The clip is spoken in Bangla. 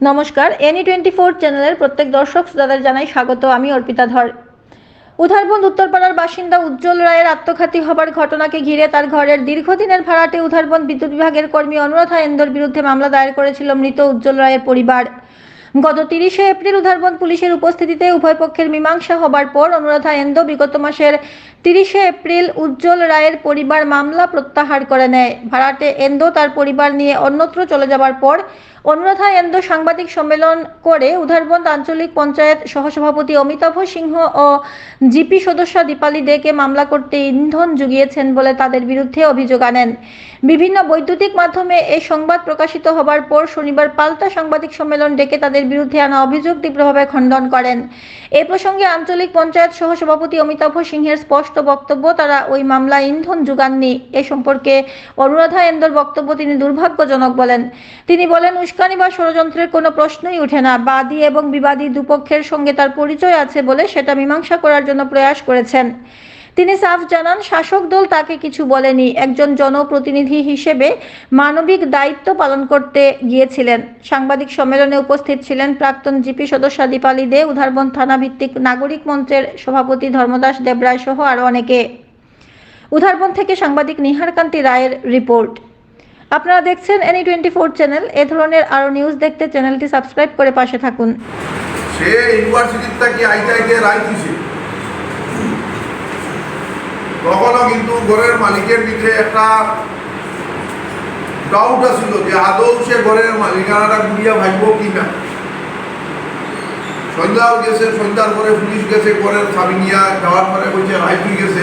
নমস্কার এনি টোয়েন্টি ফোর চ্যানেলের প্রত্যেক দর্শক শ্রোতাদের জানাই স্বাগত, আমি অর্পিতা ধর। উধারবন্দ উত্তরপাড়ার বাসিন্দা উজ্জ্বল রায়ের আত্মঘাতী হবার ঘটনাকে ঘিরে তার ঘরের দীর্ঘদিনের ভাড়াটে উধারবন্দ বিদ্যুৎ বিভাগের কর্মী অনুরাধা এন্দোর বিরুদ্ধে মামলা দায়ের করেছিল মৃত উজ্জ্বল রায়ের পরিবার। গত তিরিশে এপ্রিল উধারবন্দ পুলিশের উপস্থিতিতে উভয় পক্ষের মীমাংসা হবার পর অনুরাধা এন্দো বিগত মাসের তিরিশে এপ্রিল উজ্জ্বল রায়ের পরিবার মামলা প্রত্যাহার করে নেয়। ভাড়াটে এন্দো তার পরিবার নিয়ে অন্যত্র চলে যাবার পর অনুরাধা এন্দো সাংবাদিক সম্মেলন করে উধারবন্দ আঞ্চলিক পঞ্চায়েত সহসভাপতি অমিতাভ সিংহ ও জিপি সদস্য দীপালি দেকে মামলা করতে ইন্ধন জুগিয়েছেন বলে তাদের বিরুদ্ধে অভিযোগ আনেন। বিভিন্ন বৈদ্যুতিক মাধ্যমে এই সংবাদ প্রকাশিত হবার পর শনিবার পাল্টা সাংবাদিক সম্মেলন ডেকে তাদের বিরুদ্ধে আনা অভিযোগ তীব্রভাবে খণ্ডন করেন। এ প্রসঙ্গে আঞ্চলিক পঞ্চায়েত সহসভাপতি অমিতাভ সিংহের স্পষ্ট বক্তব্য, তারা ওই মামলা ইন্ধন যোগাননি। এ সম্পর্কে অনুরাধা এন্দর বক্তব্য তিনি দুর্ভাগ্যজনক বলেন। তিনি বলেন, উস্কানি বা ষড়যন্ত্রের কোনো প্রশ্নই উঠে না। বাদী এবং বিবাদী দুপক্ষের সঙ্গে তার পরিচয় আছে বলে সেটা মীমাংসা করার জন্য প্রয়াস করেছেন। তিনি সাফ জানান, শাসক দল তাকে কিছু বলেনি। একজন জনপ্রতিনিধি হিসেবে মানবিক দায়িত্ব পালন করতে গিয়েছিলেন। সাংবাদিক সম্মেলনে উপস্থিত ছিলেন প্রাক্তন জিপি সদস্য দীপালি দে, উধারবন থানা ভিত্তিক নাগরিক মঞ্চের সভাপতি ধর্মদাস দেবরায় সহ আরও অনেকে। উধারবন থেকে সাংবাদিক নিহারকান্তি রায়ের রিপোর্ট। আপনারা দেখছেন এনি টোয়েন্টি ফোর চ্যানেল। এ ধরনের আরও নিউজ দেখতে চ্যানেলটি সাবস্ক্রাইব করে পাশে থাকুন। সে ইউনিভার্সিটির থেকে আইতে আইতে রায় দিছে তখনও কিন্তু ঘরের মালিকের ভিতরে একটা ডাউট আছিল যে আদৌ সে ঘরের মালিকানাটা গুড়িয়া ভাইব কি না। সন্ধ্যাও গেছে সন্ধ্যার পরে পুলিশ গেছে, ঘরের স্বামী নিয়ে যাওয়ার পরে বলছে রায় গেছে।